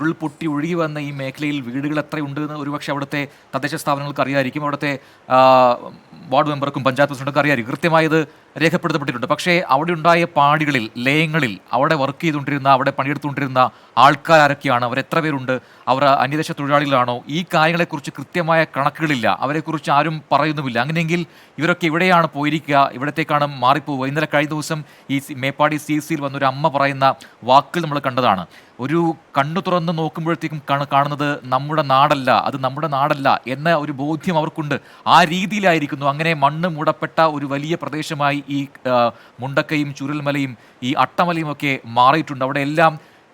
ഉരുൾപൊട്ടി ഒഴുകി വന്ന ഈ മേഖലയിൽ വീടുകൾ എത്രയുണ്ട് എന്ന് ഒരുപക്ഷെ അവിടുത്തെ തദ്ദേശ സ്ഥാപനങ്ങൾക്ക് അറിയായിരിക്കും. അവിടുത്തെ വാർഡ് മെമ്പർക്കും പഞ്ചായത്ത് പ്രസിഡന്റും അറിയാം. കൃത്യമായി ഇത് രേഖപ്പെടുത്തപ്പെട്ടിട്ടുണ്ട്. പക്ഷേ അവിടെ ഉണ്ടായ പാടികളിൽ ലയങ്ങളിൽ അവിടെ വർക്ക് ചെയ്തുകൊണ്ടിരുന്ന അവിടെ പണിയെടുത്തുകൊണ്ടിരുന്ന ആൾക്കാരൊക്കെയാണ് അവർ എത്ര പേരുണ്ട്? അവർ അന്യദേശ തൊഴിലാളികളാണോ? ഈ കാര്യങ്ങളെക്കുറിച്ച് കൃത്യമായ കണക്കുകളില്ല. അവരെക്കുറിച്ച് ആരും പറയുന്നുമില്ല. അങ്ങനെയെങ്കിൽ ഇവരൊക്കെ ഇവിടെയാണ് പോയിരിക്കുക? ഇവിടത്തേക്കാണ് മാറിപ്പോവുക? ഇന്നലെ കഴിഞ്ഞ ദിവസം ഈ മേപ്പാടി സി സിയിൽ വന്നൊരു അമ്മ പറയുന്ന വാക്കുകൾ നമ്മൾ കണ്ടതാണ്. ഒരു കണ്ണു തുറന്ന് നോക്കുമ്പോഴത്തേക്കും കാണുന്നത് നമ്മുടെ നാടല്ല അത് നമ്മുടെ നാടല്ല എന്ന ഒരു ബോധ്യം അവർക്കുണ്ട്. ആ രീതിയിലായിരിക്കുന്നു. അങ്ങനെ മണ്ണ് മൂടപ്പെട്ട ഒരു വലിയ പ്രദേശമായി ഈ മുണ്ടക്കയും ചുരൽമലയും ഈ അട്ടമലയും ഒക്കെ മാറിയിട്ടുണ്ട്. അവിടെ എല്ലാം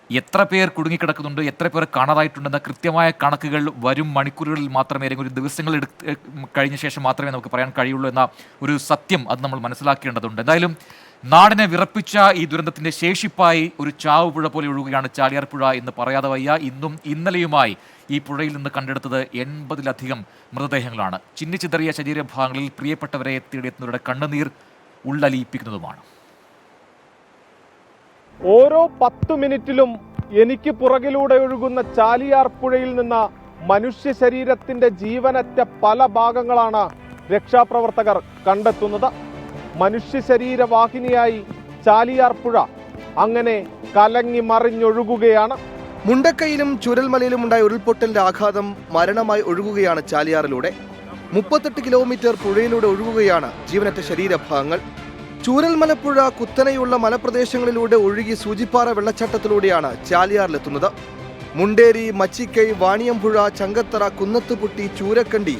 എത്ര പേർ കുടുങ്ങിക്കിടക്കുന്നുണ്ട് എത്ര പേർ കാണാതായിട്ടുണ്ടെന്ന കൃത്യമായ കണക്കുകൾ വരും മണിക്കൂറുകളിൽ മാത്രമേ അല്ലെങ്കിൽ ഒരു ദിവസങ്ങൾ എടുത്ത് കഴിഞ്ഞ ശേഷം മാത്രമേ നമുക്ക് പറയാൻ കഴിയുള്ളൂ എന്ന ഒരു സത്യം അത് നമ്മൾ മനസ്സിലാക്കേണ്ടതുണ്ട്. എന്തായാലും നാടിനെ വിറപ്പിച്ച ഈ ദുരന്തത്തിന്റെ ശേഷിപ്പായി ഒരു ചാവുപുഴ പോലെ ഒഴുകുകയാണ് ചാലിയാർ പുഴ എന്ന് പറയാതെ വയ്യ. ഇന്നും ഇന്നലെയുമായി ഈ പുഴയിൽ നിന്ന് കണ്ടെടുത്തത് എൺപതിലധികം മൃതദേഹങ്ങളാണ്. ചിന്നിച്ചിതറിയ ശരീരഭാഗങ്ങളിൽ പ്രിയപ്പെട്ടവരെ തേടിയെത്തുന്നവരുടെ കണ്ണുനീർ ഉള്ളലിയിപ്പിക്കുന്നതുമാണ്. ഓരോ പത്തു മിനിറ്റിലും എനിക്ക് പുറകിലൂടെ ഒഴുകുന്ന ചാലിയാർ പുഴയിൽ നിന്ന് മനുഷ്യ ശരീരത്തിന്റെ ജീവനറ്റ പല ഭാഗങ്ങളാണ് രക്ഷാപ്രവർത്തകർ കണ്ടെത്തുന്നത്. മനുഷ്യ ശരീരവാഹിനിയായി ചാലിയാർ പുഴ അങ്ങനെ കലങ്ങി മറിഞ്ഞൊഴുകുകയാണ്. മുണ്ടക്കയിലും ചുരൽമലയിലും ഉണ്ടായ ഉരുൾപൊട്ടലിന്റെ ആഘാതം മരണമായി ഒഴുകുകയാണ് ചാലിയാറിലൂടെ. മുപ്പത്തെട്ട് കിലോമീറ്റർ പുഴയിലൂടെ ഒഴുകുകയാണ് ജീവനറ്റ ശരീരഭാഗങ്ങൾ. ചൂരൽമലപ്പുഴ കുത്തനെയുള്ള മലപ്രദേശങ്ങളിലൂടെ ഒഴുകി സൂചിപ്പാറ വെള്ളച്ചാട്ടത്തിലൂടെയാണ് ചാലിയാറിലെത്തുന്നത്. മുണ്ടേരി മച്ചിക്കൈ വാണിയമ്പുഴ ചങ്കത്തറ കുന്നത്തുപുട്ടി ചൂരക്കണ്ടി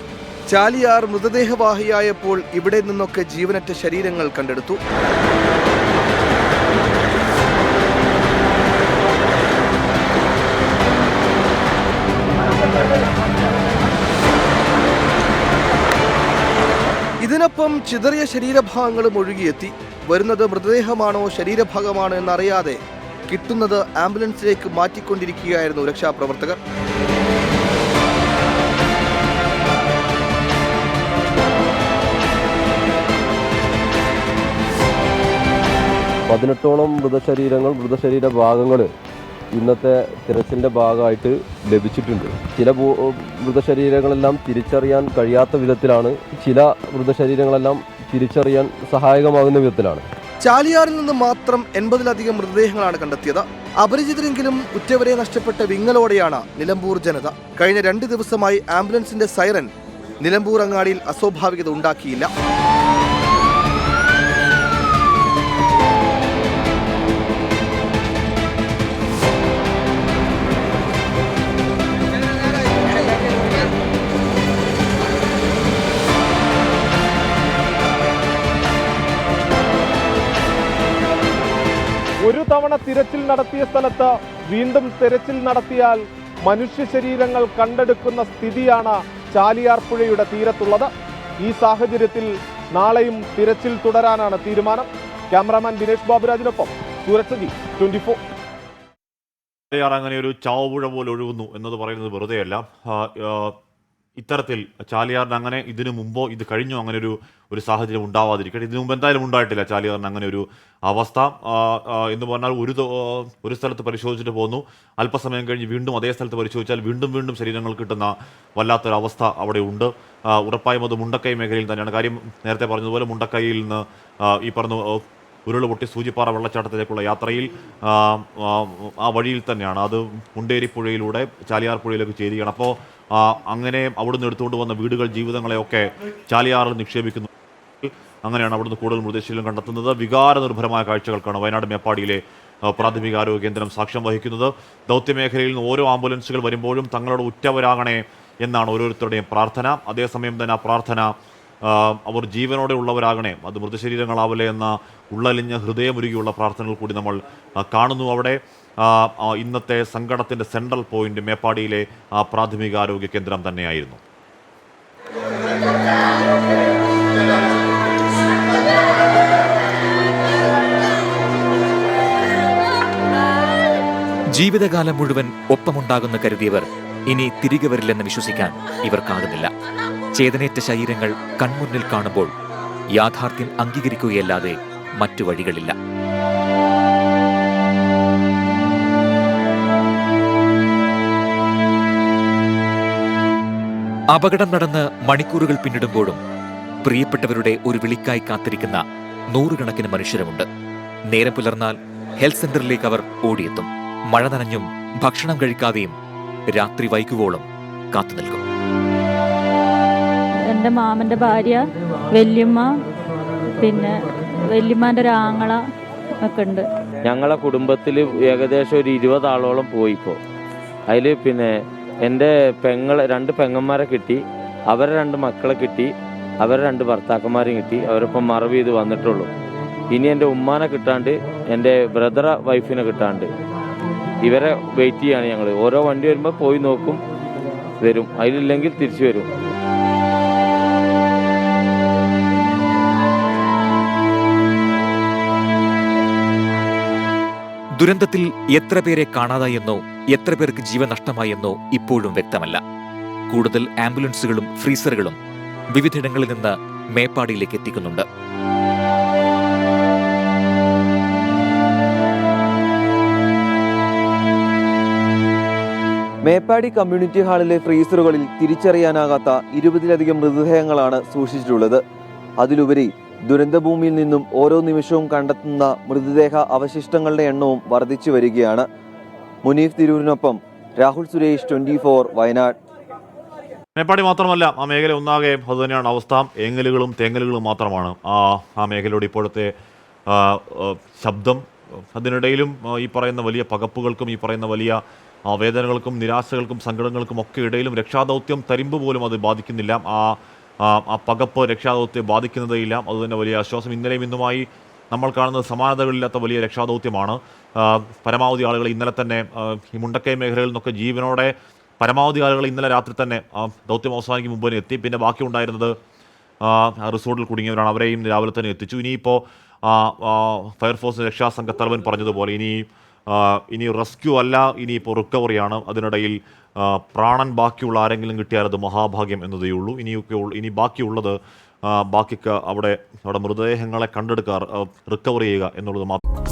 ചാലിയാർ മൃതദേഹവാഹിയായപ്പോൾ ഇവിടെ നിന്നൊക്കെ ജീവനറ്റ ശരീരങ്ങൾ കണ്ടെടുത്തു. ഇതിനൊപ്പം ചിതറിയ ശരീരഭാഗങ്ങളും ഒഴുകിയെത്തി. വരുന്നത് മൃതദേഹമാണോ ശരീരഭാഗമാണോ എന്നറിയാതെ കിട്ടുന്നത് ആംബുലൻസിലേക്ക് മാറ്റിക്കൊണ്ടിരിക്കുകയായിരുന്നു രക്ഷാപ്രവർത്തകർ. പതിനെട്ടോളം മൃതശരീരങ്ങൾ മൃതശരീര ഭാഗങ്ങൾ ഇന്നത്തെ തിരച്ചിലിന്റെ ഭാഗമായിട്ട് ലഭിച്ചിട്ടുണ്ട്. ചില മൃതശരീരങ്ങളെല്ലാം തിരിച്ചറിയാൻ കഴിയാത്ത വിധത്തിലാണ് ചില മൃതശരീരങ്ങളെല്ലാം തിരിച്ചറിയാൻ സഹായകമാകുന്ന വിധത്തിലാണ്. ചാലിയാറിൽ നിന്ന് മാത്രം എൺപതിലധികം മൃതദേഹങ്ങളാണ് കണ്ടെത്തിയത്. അപരിചിതരെങ്കിലും ഉറ്റവരെ നഷ്ടപ്പെട്ട വിങ്ങലോടെയാണ് നിലമ്പൂർ ജനത. കഴിഞ്ഞ രണ്ട് ദിവസമായി ആംബുലൻസിന്റെ സൈറൻ നിലമ്പൂർ അങ്ങാടിയിൽ അസ്വാഭാവികത ഉണ്ടാക്കിയില്ല. ഒരു തവണ തിരച്ചിൽ നടത്തിയ സ്ഥലത്ത് വീണ്ടും തിരച്ചിൽ നടത്തിയാൽ മനുഷ്യ ശരീരങ്ങൾ കണ്ടെടുക്കുന്ന സ്ഥിതിയാണ് ചാലിയാർ പുഴയുടെ തീരത്തുള്ളത്. ഈ സാഹചര്യത്തിൽ നാളെയും തിരച്ചിൽ തുടരാനാണ് തീരുമാനം. ക്യാമറാമാൻ ദിനേഷ് ബാബുരാജിനൊപ്പം സൂരജ് ട്വന്റി ഫോർ. അങ്ങനെ ഒരു ചാവുപുഴ പോലെ ഒഴുകുന്നു എന്നത് പറയുന്നത് വെറുതെയല്ല. ഇത്തരത്തിൽ ചാലിയാറിന് അങ്ങനെ ഇതിനു മുമ്പോ ഇത് കഴിഞ്ഞോ അങ്ങനെ ഒരു ഒരു സാഹചര്യം ഉണ്ടാവാതിരിക്കട്ടെ. ഇതിനു മുമ്പ് എന്തായാലും ഉണ്ടായിട്ടില്ല ചാലിയാറിന് അങ്ങനെ ഒരു അവസ്ഥ. എന്ന് പറഞ്ഞാൽ ഒരു ഒരു സ്ഥലത്ത് പരിശോധിച്ചിട്ട് പോന്നു. അല്പസമയം കഴിഞ്ഞ് വീണ്ടും അതേ സ്ഥലത്ത് പരിശോധിച്ചാൽ വീണ്ടും വീണ്ടും ശരീരങ്ങൾ കിട്ടുന്ന വല്ലാത്തൊരു അവസ്ഥ അവിടെ ഉണ്ട്. ഉറപ്പായും അത് മുണ്ടക്കൈ മേഖലയിൽ തന്നെയാണ്. കാര്യം നേരത്തെ പറഞ്ഞതുപോലെ മുണ്ടക്കൈയിൽ നിന്ന് ഈ പറഞ്ഞ ആ, ഉരുൾ പൊട്ടി സൂചിപ്പാറ വെള്ളച്ചാട്ടത്തിലേക്കുള്ള യാത്രയിൽ ആ, വഴിയിൽ തന്നെയാണ്. അത് മുണ്ടേരി പുഴയിലൂടെ ചാലിയാർ പുഴയിലേക്ക് ചേരുകയാണ് അപ്പോൾ അങ്ങനെ അവിടുന്ന് എടുത്തുകൊണ്ട് വന്ന വീടുകൾ ജീവിതങ്ങളെയൊക്കെ ചാലിയാറിൽ നിക്ഷേപിക്കുന്നു. അങ്ങനെയാണ് അവിടുന്ന് കൂടുതൽ മൃതശീലം കണ്ടെത്തുന്നത്. വികാരനിർഭരമായ കാഴ്ചകൾക്കാണ് വയനാട് മേപ്പാടിയിലെ പ്രാഥമിക ആരോഗ്യ കേന്ദ്രം സാക്ഷ്യം വഹിക്കുന്നത്. ദൗത്യമേഖലയിൽ നിന്ന് ഓരോ ആംബുലൻസുകൾ വരുമ്പോഴും തങ്ങളുടെ ഉറ്റവരാകണേ എന്നാണ് ഓരോരുത്തരുടെയും പ്രാർത്ഥന. അതേസമയം തന്നെ ആ പ്രാർത്ഥന അവർ ജീവനോടെ ഉള്ളവരാകണേ. അത് മൃതശരീരങ്ങളാവലെ എന്ന ഉള്ളലിഞ്ഞ ഹൃദയമൊരുകിയുള്ള പ്രാർത്ഥനകൾ കൂടി നമ്മൾ കാണുന്നു അവിടെ. ഇന്നത്തെ സങ്കടത്തിന്റെ സെൻട്രൽ പോയിന്റ് മേപ്പാടിയിലെ പ്രാഥമിക ആരോഗ്യ കേന്ദ്രം തന്നെയായിരുന്നു. ജീവിതകാലം മുഴുവൻ ഒപ്പമുണ്ടാകുന്ന കരുതിയവർ ഇനി തിരികെ വരില്ലെന്ന് വിശ്വസിക്കാൻ ഇവർക്കാകുന്നില്ല. ചേതനേറ്റ ശരീരങ്ങൾ കൺമുന്നിൽ കാണുമ്പോൾ യാഥാർത്ഥ്യം അംഗീകരിക്കുകയല്ലാതെ മറ്റു വഴികളില്ല. അപകടം നടന്ന് മണിക്കൂറുകൾ പിന്നിടുമ്പോഴും പ്രിയപ്പെട്ടവരുടെ ഒരു വിളിക്കായി കാത്തിരിക്കുന്ന നൂറുകണക്കിന് മനുഷ്യരുമുണ്ട്. നേരം പുലർന്നാൽ ഹെൽത്ത് സെന്ററിലേക്ക് അവർ ഓടിയെത്തും. മഴ നനഞ്ഞും ഭക്ഷണം കഴിക്കാതെയും രാത്രി വൈകുവോളം കാത്തു നിൽക്കും എന്റെ മാമന്റെ ഭാര്യ വല്യമ്മ പിന്നെ വല്യമ്മാന്റെ ഒരു ആങ്ങള ഒക്കെ ഉണ്ട്. ഞങ്ങളെ കുടുംബത്തിൽ ഏകദേശം ഒരു ഇരുപത് ആളോളം പോയിപ്പോ. അതിൽ പിന്നെ എന്റെ പെങ്ങളെ രണ്ട് പെങ്ങന്മാരെ കിട്ടി അവരെ രണ്ട് മക്കളെ കിട്ടി അവരെ രണ്ട് ഭർത്താക്കന്മാരെയും കിട്ടി അവരിപ്പം മറവ് ചെയ്ത് വന്നിട്ടുള്ളൂ. ഇനി എന്റെ ഉമ്മാനെ കിട്ടാണ്ട് എന്റെ ബ്രദറെ വൈഫിനെ കിട്ടാണ്ട് ഇവരെ വെയിറ്റ് ചെയ്യാണ് ഞങ്ങൾ ഓരോ വണ്ടി വരുമ്പോൾ പോയി നോക്കും വരും. അതിലില്ലെങ്കിൽ തിരിച്ചു വരും. ദുരന്തത്തിൽ എത്ര പേരെ കാണാതായെന്നോ എത്ര പേർക്ക് ജീവൻ നഷ്ടമായെന്നോ ഇപ്പോഴും വ്യക്തമല്ല. കൂടുതൽ ആംബുലൻസുകളും ഫ്രീസറുകളും വിവിധയിടങ്ങളിൽ നിന്ന് മേപ്പാടിയിലേക്ക് എത്തിക്കുന്നുണ്ട്. മേപ്പാടി കമ്മ്യൂണിറ്റി ഹാളിലെ ഫ്രീസറുകളിൽ തിരിച്ചറിയാനാകാത്ത ഇരുപതിലധികം മൃതദേഹങ്ങളാണ് സൂക്ഷിച്ചിട്ടുള്ളത്. അതിലുപരി ദുരന്തഭൂമിയിൽ നിന്നും ഓരോ നിമിഷവും കണ്ടെത്തുന്ന മൃതദേഹ അവശിഷ്ടങ്ങളുടെ എണ്ണവും വർദ്ധിച്ചു വരികയാണ്. മുനീഫ് തിരൂരിനൊപ്പം രാഹുൽ സുരേഷ് ട്വന്റി വയനാട്. മേപ്പാടി മാത്രമല്ല ആ മേഖല ഒന്നാകെ അതുതന്നെയാണ് അവസ്ഥ. ഏങ്ങലുകളും തേങ്ങലുകളും മാത്രമാണ്. ആ ആ മേഖലയുടെ ഇപ്പോഴത്തെ ശബ്ദം അതിനിടയിലും ഈ പറയുന്ന വലിയ പകപ്പുകൾക്കും ഈ പറയുന്ന വലിയ വേദനകൾക്കും നിരാശകൾക്കും സങ്കടങ്ങൾക്കും ഒക്കെ ഇടയിലും രക്ഷാദൗത്യം തരിമ്പ് പോലും അത് ബാധിക്കുന്നില്ല. ആ ആ പകപ്പ് രക്ഷാദൗത്യം ബാധിക്കുന്നതേയില്ല. അതുതന്നെ വലിയ ആശ്വാസം. ഇന്നലെയും ഇന്നുമായി നമ്മൾ കാണുന്നത് സമാനതകളില്ലാത്ത വലിയ രക്ഷാദൗത്യമാണ്. പരമാവധി ആളുകൾ ഇന്നലെ തന്നെ ഈ മുണ്ടക്കൈ മേഖലകളിൽ നിന്നൊക്കെ ജീവനോടെ പരമാവധി ആളുകൾ ഇന്നലെ രാത്രി തന്നെ ദൗത്യം അവസാനിക്കും മുമ്പ് തന്നെ എത്തി. പിന്നെ ബാക്കി ഉണ്ടായിരുന്നത് റിസോർട്ടിൽ കുടുങ്ങിയവരാണ്. അവരെയും രാവിലെ തന്നെ എത്തിച്ചു. ഇനിയിപ്പോൾ ഫയർഫോഴ്സ് രക്ഷാസംഘ തലവൻ പറഞ്ഞതുപോലെ ഇനി ഇനി റെസ്ക്യൂ അല്ല ഇനി ഇപ്പോൾ റിക്കവറിയാണ്. അതിനിടയിൽ പ്രാണൻ ബാക്കിയുള്ള ആരെങ്കിലും കിട്ടിയാൽ അത് മഹാഭാഗ്യം എന്നതേ ഉള്ളൂ. ഇനിയൊക്കെ ഇനി ബാക്കിയുള്ളത് ബാക്കി അവിടെ അവിടെ മൃതദേഹങ്ങളെ കണ്ടെടുക്കുക റിക്കവർ ചെയ്യുക എന്നുള്ളത് മാത്രം